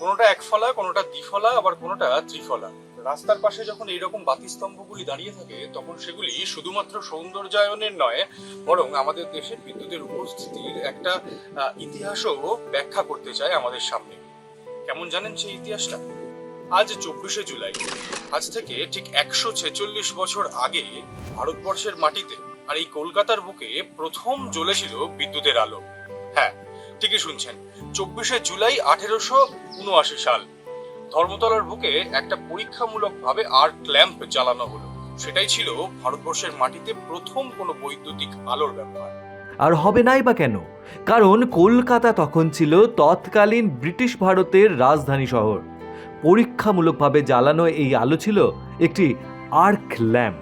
কোনোটা একফলা কোনোটা দ্বিফলা আবার কোনোটা ত্রিফলা রাস্তার পাশে যখন এইরকম বাতিস্তম্ভগুলি দাঁড়িয়ে থাকে, তখন সেগুলি শুধুমাত্র সৌন্দর্যায়নের নয়, বরং আমাদের দেশের বিদ্যুতের উপস্থিতির একটা ইতিহাসও ব্যাখ্যা করতে চায় আমাদের সামনে। কেমন জানেন সেই ইতিহাসটা? আজ চব্বিশে জুলাই। আজ থেকে ঠিক একশো ছেচল্লিশ বছর আগে ভারতবর্ষের মাটিতে আর এই কলকাতার বুকে প্রথম জ্বলেছিল বিদ্যুতের আলো। হ্যাঁ ঠিকই শুনছেন। চব্বিশে জুলাই আঠেরোশো উনআশি সাল। ধর্মতলার বুকে একটা পরীক্ষামূলক ভাবে আর্ট ল্যাম্প জ্বালানো হলো। সেটাই ছিল ভারতবর্ষের মাটিতে প্রথম কোনো বৈদ্যুতিক আলোর ব্যবহার। আর হবে নাই বা কেন? কারণ কলকাতা তখন ছিল তৎকালীন ব্রিটিশ ভারতের রাজধানী শহর। পরীক্ষামূলকভাবে জ্বালানো এই আলো ছিল একটি আর্ক ল্যাম্প।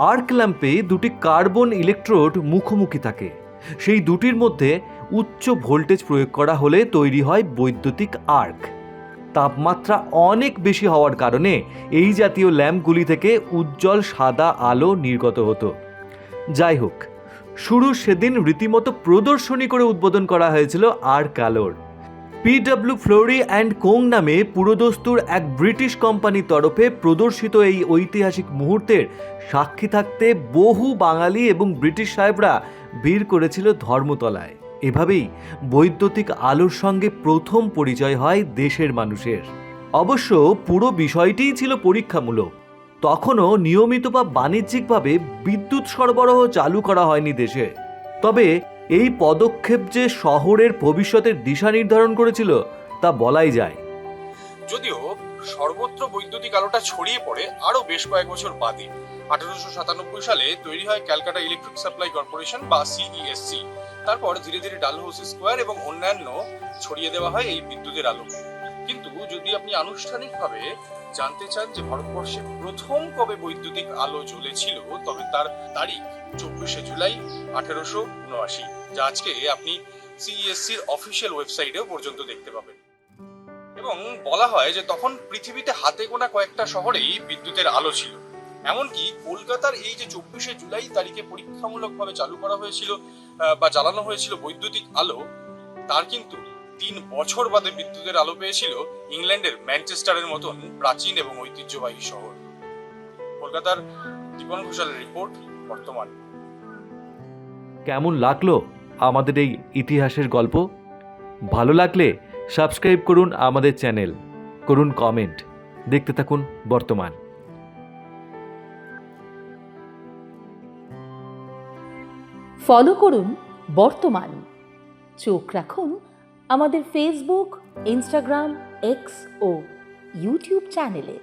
আর্ক ল্যাম্পে দুটি কার্বন ইলেকট্রোড মুখোমুখি থাকে। সেই দুটির মধ্যে উচ্চ ভোল্টেজ প্রয়োগ করা হলে তৈরি হয় বৈদ্যুতিক আর্ক। তাপমাত্রা অনেক বেশি হওয়ার কারণে এই জাতীয় ল্যাম্পগুলি থেকে উজ্জ্বল সাদা আলো নির্গত হতো। যাই হোক, শুরু সেদিন রীতিমতো প্রদর্শনী করে উদ্বোধন করা হয়েছিল আর কালোর। পিডব্লিউ ফ্লোরি অ্যান্ড কোং নামে পুরোদস্তুর এক ব্রিটিশ কোম্পানির তরফে প্রদর্শিত এই ঐতিহাসিক মুহূর্তের সাক্ষী থাকতে বহু বাঙালি এবং ব্রিটিশ সাহেবরা ভিড় করেছিল ধর্মতলায়। এভাবেই বৈদ্যুতিক আলোর সঙ্গে প্রথম পরিচয় হয় দেশের মানুষের। অবশ্য পুরো বিষয়টিই ছিল পরীক্ষামূলক। তখনও নিয়মিত বা বাণিজ্যিকভাবে বিদ্যুৎ সরবরাহ চালু করা হয়নি দেশে। তবে এই পদক্ষেপ যে শহরের ভবিষ্যতের দিশা নির্ধারণ করেছিল, তা বলাই যায়। যদিও সর্বত্র বৈদ্যুতিক আলোটা ছড়িয়ে পড়ে আরও বেশ কয়েক বছর বাদে। আঠারোশো সাতানব্বই সালে তৈরি হয় ক্যালকাটা ইলেকট্রিক সাপ্লাই কর্পোরেশন বা সিইএসসি। তারপর ধীরে ধীরে ডালহৌসি স্কোয়ার এবং অন্যান্য ছড়িয়ে দেওয়া হয় এই বিদ্যুতের আলো। কিন্তু যদি আপনি আনুষ্ঠানিকভাবে জানতে চান যে ভারতবর্ষে প্রথম কবে বৈদ্যুতিক আলো জ্বলেছিল, তবে তার তারিখ চব্বিশে জুলাই আঠারোশো উনআশি, যা আজকে আপনি সিইএসসির অফিসিয়াল ওয়েবসাইটেও পর্যন্ত দেখতে পাবেন। এবং বলা হয় যে তখন পৃথিবীতে হাতে গোনা কয়েকটা শহরেই বিদ্যুতের আলো ছিল। এমনকি কলকাতার এই যে চব্বিশে জুলাই তারিখে পরীক্ষামূলকভাবে চালু করা হয়েছিল বা জ্বালানো হয়েছিল বৈদ্যুতিক আলো, তার কিন্তু তিন বছর বাদে বিদ্যুতের আলো পেয়েছিল ইংল্যান্ডের ম্যানচেস্টারের মতন প্রাচীন এবং ঐতিহ্যবাহী শহর। কলকাতার দীপন ঘোষালের রিপোর্ট, বর্তমান। কেমন লাগল আমাদের এই ইতিহাসের গল্প? ভালো লাগলে সাবস্ক্রাইব করুন আমাদের চ্যানেল, করুন কমেন্ট। দেখতে থাকুন বর্তমান। ফলো করুন বর্তমান। চোখ রাখুন আমাদের ফেসবুক ইনস্টাগ্রাম এক্স ও ইউটিউব চ্যানেলে